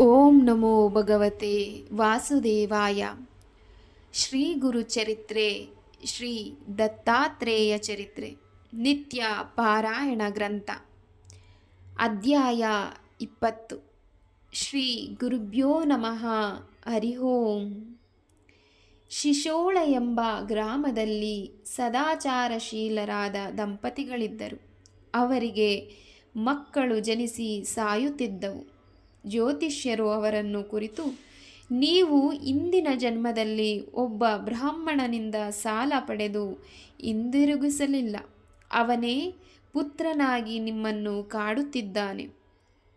ಓಂ ನಮೋ ಭಗವತೆ ವಾಸುದೇವಾಯ. ಶ್ರೀ ಗುರು ಚರಿತ್ರೆ ಶ್ರೀ ದತ್ತಾತ್ರೇಯ ಚರಿತ್ರೆ, ನಿತ್ಯ ಪಾರಾಯಣ ಗ್ರಂಥ. ಅಧ್ಯಾಯ ಇಪ್ಪತ್ತು. ಶ್ರೀ ಗುರುಭ್ಯೋ ನಮಃ, ಹರಿ ಓಂ. ಶಿಶೋಳ ಎಂಬ ಗ್ರಾಮದಲ್ಲಿ ಸದಾಚಾರಶೀಲರಾದ ದಂಪತಿಗಳಿದ್ದರು. ಅವರಿಗೆ ಮಕ್ಕಳು ಜನಿಸಿ ಸಾಯುತ್ತಿದ್ದವು. ಜ್ಯೋತಿಷ್ಯರು ಅವರನ್ನು ಕುರಿತು, ನೀವು ಇಂದಿನ ಜನ್ಮದಲ್ಲಿ ಒಬ್ಬ ಬ್ರಾಹ್ಮಣನಿಂದ ಸಾಲ ಪಡೆದು ಹಿಂದಿರುಗಿಸಲಿಲ್ಲ. ಅವನೇ ಪುತ್ರನಾಗಿ ನಿಮ್ಮನ್ನು ಕಾಡುತ್ತಿದ್ದಾನೆ.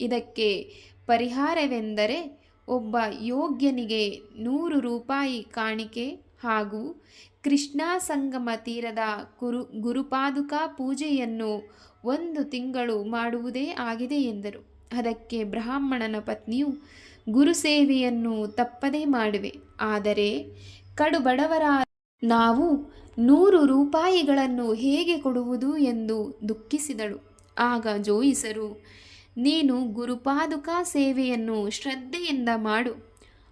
ಇದಕ್ಕೆ ಪರಿಹಾರವೆಂದರೆ ಒಬ್ಬ ಯೋಗ್ಯನಿಗೆ ನೂರು ರೂಪಾಯಿ ಕಾಣಿಕೆ ಹಾಗೂ ಕೃಷ್ಣಾ ಸಂಗಮ ತೀರದ ಕುರು, ಗುರುಪಾದುಕಾ ಪೂಜೆಯನ್ನು ಒಂದು ತಿಂಗಳು ಮಾಡುವುದೇ ಆಗಿದೆ ಎಂದರು. ಅದಕ್ಕೆ ಬ್ರಾಹ್ಮಣನ ಪತ್ನಿಯು ಗುರುಸೇವೆಯನ್ನು ತಪ್ಪದೇ ಮಾಡುವೆ. ಆದರೆ ಕಡು ಬಡವರ ನಾವು ನೂರು ರೂಪಾಯಿಗಳನ್ನು ಹೇಗೆ ಕೊಡುವುದು ಎಂದು ದುಃಖಿಸಿದಳು. ಆಗ ಜೋಯಿಸರು, ನೀನು ಗುರುಪಾದುಕಾ ಸೇವೆಯನ್ನು ಶ್ರದ್ಧೆಯಿಂದ ಮಾಡು.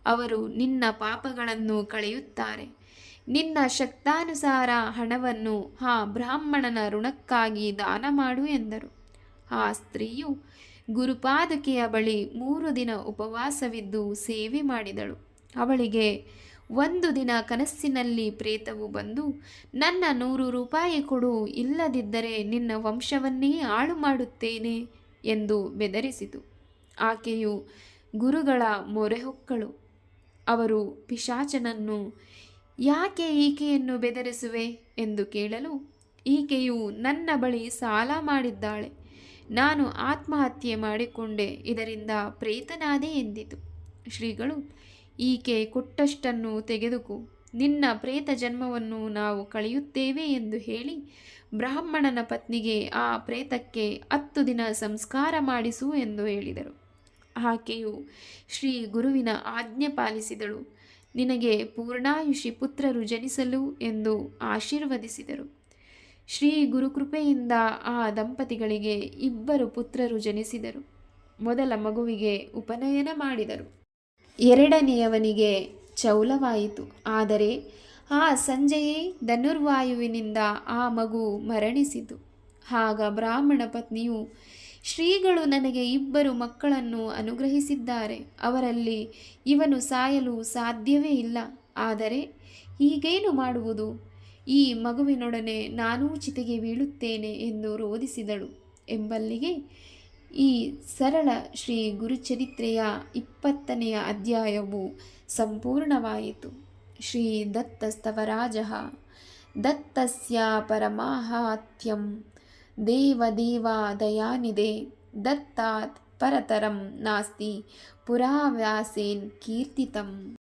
ಅವರು ನಿನ್ನ ಪಾಪಗಳನ್ನು ಕಳೆಯುತ್ತಾರೆ. ನಿನ್ನ ಶಕ್ತಾನುಸಾರ ಹಣವನ್ನು ಆ ಬ್ರಾಹ್ಮಣನ ಋಣಕ್ಕಾಗಿ ದಾನ ಮಾಡು ಎಂದರು. ಆ ಸ್ತ್ರೀಯು ಗುರುಪಾದಕೆಯ ಬಳಿ ಮೂರು ದಿನ ಉಪವಾಸವಿದ್ದು ಸೇವೆ ಮಾಡಿದಳು. ಅವಳಿಗೆ ಒಂದು ದಿನ ಕನಸಿನಲ್ಲಿ ಪ್ರೇತವು ಬಂದು, ನನ್ನ ನೂರು ರೂಪಾಯಿ ಕೊಡು, ಇಲ್ಲದಿದ್ದರೆ ನಿನ್ನ ವಂಶವನ್ನೇ ಹಾಳು ಮಾಡುತ್ತೇನೆ ಎಂದು ಬೆದರಿಸಿತು. ಆಕೆಯು ಗುರುಗಳ ಮೊರೆಹೊಕ್ಕಳು. ಅವರು ಪಿಶಾಚನನ್ನು, ಯಾಕೆ ಈಕೆಯನ್ನು ಬೆದರಿಸುವೆ? ಎಂದು ಕೇಳಲು, ಈಕೆಯು ನನ್ನ ಬಳಿ ಸಾಲ ಮಾಡಿದ್ದಾಳೆ. ನಾನು ಆತ್ಮಹತ್ಯೆ ಮಾಡಿಕೊಂಡೆ, ಇದರಿಂದ ಪ್ರೇತನಾದೆ ಎಂದಿತು. ಶ್ರೀಗಳು, ಈಕೆ ಕೊಟ್ಟಷ್ಟನ್ನು ತೆಗೆದುಕು. ನಿನ್ನ ಪ್ರೇತ ಜನ್ಮವನ್ನು ನಾವು ಕಳೆಯುತ್ತೇವೆ ಎಂದು ಹೇಳಿ ಬ್ರಾಹ್ಮಣನ ಪತ್ನಿಗೆ ಆ ಪ್ರೇತಕ್ಕೆ ಹತ್ತು ದಿನ ಸಂಸ್ಕಾರ ಮಾಡಿಸು ಎಂದು ಹೇಳಿದರು. ಆಕೆಯು ಶ್ರೀ ಗುರುವಿನ ಆಜ್ಞೆ ಪಾಲಿಸಿದಳು. ನಿನಗೆ ಪೂರ್ಣಾಯುಷಿ ಪುತ್ರರು ಜನಿಸಲು ಎಂದು ಆಶೀರ್ವದಿಸಿದರು. ಶ್ರೀ ಗುರುಕೃಪೆಯಿಂದ ಆ ದಂಪತಿಗಳಿಗೆ ಇಬ್ಬರು ಪುತ್ರರು ಜನಿಸಿದರು. ಮೊದಲ ಮಗುವಿಗೆ ಉಪನಯನ ಮಾಡಿದರು. ಎರಡನೆಯವನಿಗೆ ಚೌಲವಾಯಿತು. ಆದರೆ ಆ ಸಂಜೆಯೇ ಧನುರ್ವಾಯುವಿನಿಂದ ಆ ಮಗು ಮರಣಿಸಿತು. ಆಗ ಬ್ರಾಹ್ಮಣ ಪತ್ನಿಯು, ಶ್ರೀಗಳು ನನಗೆ ಇಬ್ಬರು ಮಕ್ಕಳನ್ನು ಅನುಗ್ರಹಿಸಿದ್ದಾರೆ. ಅವರಲ್ಲಿ ಇವನು ಸಾಯಲು ಸಾಧ್ಯವೇ ಇಲ್ಲ. ಆದರೆ ಈಗೇನು ಮಾಡುವುದು? ಈ ಮಗುವಿನೊಡನೆ ನಾನೂ ಚಿತೆಗೆ ಬೀಳುತ್ತೇನೆ ಎಂದು ರೋಧಿಸಿದಳು. ಎಂಬಲ್ಲಿಗೆ ಈ ಸರಳ ಶ್ರೀ ಗುರುಚರಿತ್ರೆಯ ಇಪ್ಪತ್ತನೆಯ ಅಧ್ಯಾಯವು ಸಂಪೂರ್ಣವಾಯಿತು. ಶ್ರೀ ದತ್ತಸ್ತವರಾಜ ದತ್ತಸ್ಯ ಪರಮಾಹಾತ್ಯಂ ದೇವದೇವ ದಯಾನಿದೆ ದತ್ತಾತ್ ಪರತರಂ ನಾಸ್ತಿ ಪುರಾವ್ಯಾಸೇನ್ ಕೀರ್ತಿತಂ.